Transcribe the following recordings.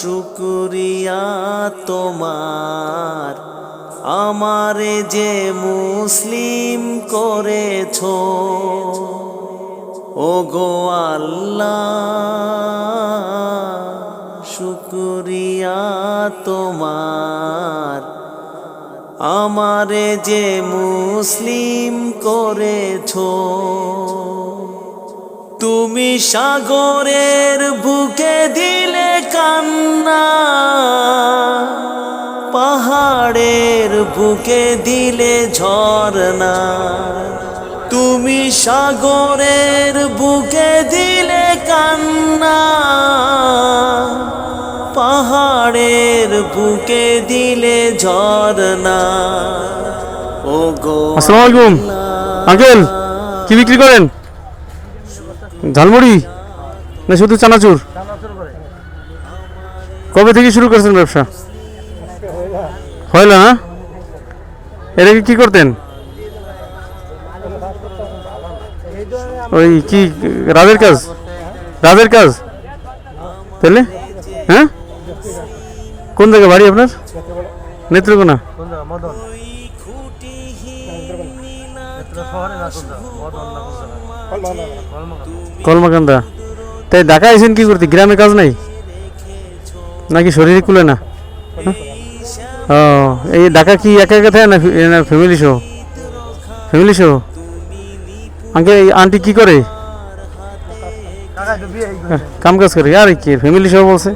শুক্রিয়া তোমার। আমারে যে মুসলিম করেছ ও গো আল্লাহ, শুক্রিয়া তোমার। আমারে যে মুসলিম করেছ তুমি সাগরের বুকে দিলে কান্না পাহাড়ের বুকে দিলে ঝরনা তুমি সাগরের বুকে দিলে কান্না পাহাড়ের বুকে দিলে ঝরনা ও গো আসসালামু আলাইকুম। আঙ্কেল কি বিক্রি করেন? ঝালমুড়ি? না শুধু চানাচুর? কবে থেকে শুরু করেছেন ব্যবসা? হয় না? এটা কি- করতেন? ওই কি, রাজের কাজ? রাজের কাজ? তাহলে? হ্যাঁ? কোন জায়গায় বাড়ি আপনার? নেত্রকোনা? কলমাকান্দা। তাই ঢাকা আইসেন কি করতে? গ্রামে কাজ নাই? নাকি শরীরে কুলে না? ও, এই ঢাকা কি একা একা থাকে না ফ্যামিলি সহ? ফ্যামিলি সহ? আঙ্কে এই আন্টি কি করে? কাম কাজ করে। আর কি ফ্যামিলি সহ বলছে?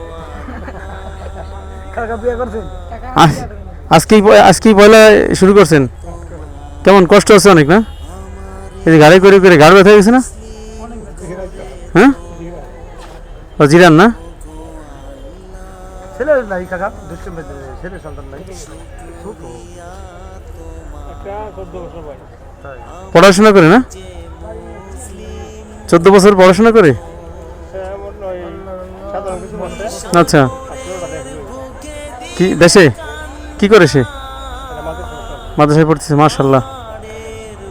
আজ- আজকেই আজকেই পয়লা শুরু করছেন। কেমন, কষ্ট আছে অনেক না? এই গাড়ি করে করে গাড়ি ব্যথা গেছে না? হ্যাঁ? ও জিরান না? ছেলে নাই কাকা মেয়ে ছেলে সন্তান নাই। ছোট। পড়াশোনা করে না? চোদ্দ বছর পড়াশোনা করে? আচ্ছা। কি দেশে? কি করে সে? মাদ্রাসায় পড়তেছে মাশাল্লাহ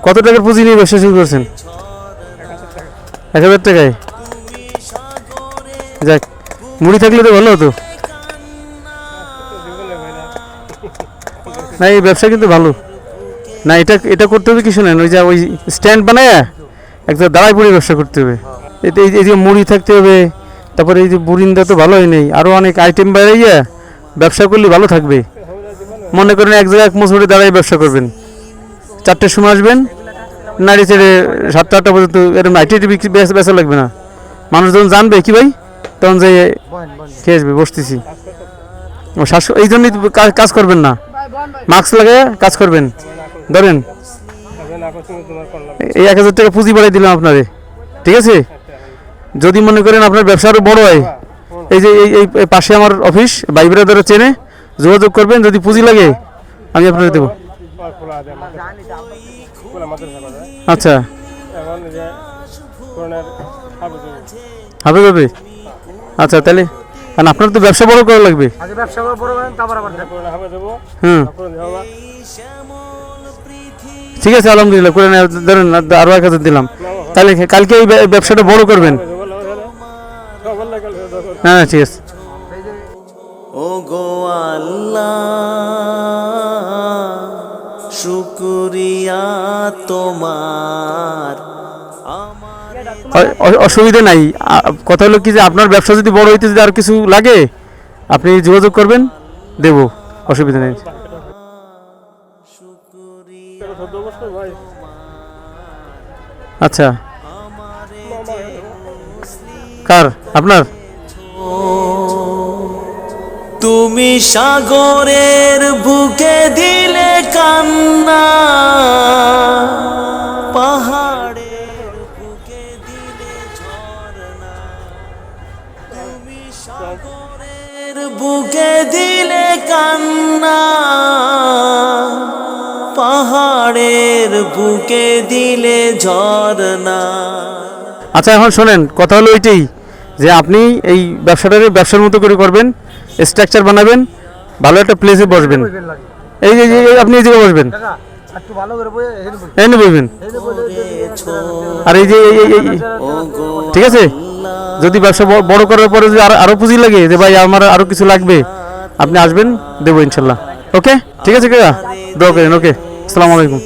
কত টাকার পুঁজি নিয়ে ব্যবসা শুরু করছেন? এক হাজার টাকায়? যাক, মুড়ি থাকলে তো ভালো হতো। না, এই ব্যবসা কিন্তু ভালো। না, এটা এটা করতে হবে কি শোনেন ওই যে ওই স্ট্যান্ড বানায় একটা দাঁড়ায় পড়ে ব্যবসা করতে হবে। এতে এই যে- মুড়ি থাকতে হবে, তারপরে এই যে বুরিন্দা তো ভালোই নেই আরও অনেক আইটেম বাইরে ব্যবসা করলে ভালো থাকবে। মনে করেন এক জায়গায় এক মজুরি দাঁড়ায় ব্যবসা করবেন। চারটের সময় আসবেন। নাড়ি ছেড়ে সাতটা আটটা পর্যন্ত এরকম বেচা বেচা লাগবে না। মানুষ যখন জানবে কি ভাই? তখন যে খেয়ে আসবে, বসতেছি। ও শ্বাস এই জন্যই কাজ- করবেন না। মাস্ক লাগিয়ে কাজ করবেন। ধরেন। এই এক হাজার টাকা পুঁজি বাড়াই দিলাম আপনারে। ঠিক আছে? যদি মনে করেন আপনার ব্যবসা আরও বড় হয়। এই যে এই পাশে আমার অফিস ভাই চেনে। যোগাযোগ করবেন, যদি পুঁজি লাগে, আমি আপনাকে দেবো। আচ্ছা। যে হবে হবে আচ্ছা তাহলে কারণ আপনার তো ব্যবসা বড় করা লাগবে। ব্যবসা বড় তারপর আবার করোনা হাফে দেবো হুম। ঠিক আছে আলহামদুলিল্লাহ করে ধরেন আরও এক হাজার দিলাম। তাহলে কালকে এই ব্যবসাটা বড় করবেন। হ্যাঁ ঠিক আছে। ও গো আল্লাহ। শুক্রিয়া তোমার। অসুবিধা নাই। কথা হলো কি যে আপনার ব্যবসা যদি বড় হইতে যদি আর কিছু লাগে আপনি যোগাযোগ করবেন দেব। অসুবিধা নেই। আচ্ছা। কার? আপনার? তুমি সাগরের বুকে দিলে বুকে দিলে কান্না পাহাড়ের বুকে দিলে ঝরনা আচ্ছা এখন শোনেন কথা হলো ওইটাই যে আপনি এই ব্যবসাটাকে ব্যবসার মতো করে করবেন স্ট্রাকচার বানাবেন ভালো একটা প্লেসে বসবেন। এই যে আপনি এই জায়গায় বসবেন। আর এই যে ঠিক আছে? যদি ব্যবসা বড় করার পরে যদি আরও আরও পুঁজি লাগে যে ভাই আমার আরও কিছু লাগবে, আপনি আসবেন, দেবো ইনশাল্লাহ। ওকে ঠিক আছে কাকা করেন ওকে আসসালামু আলাইকুম।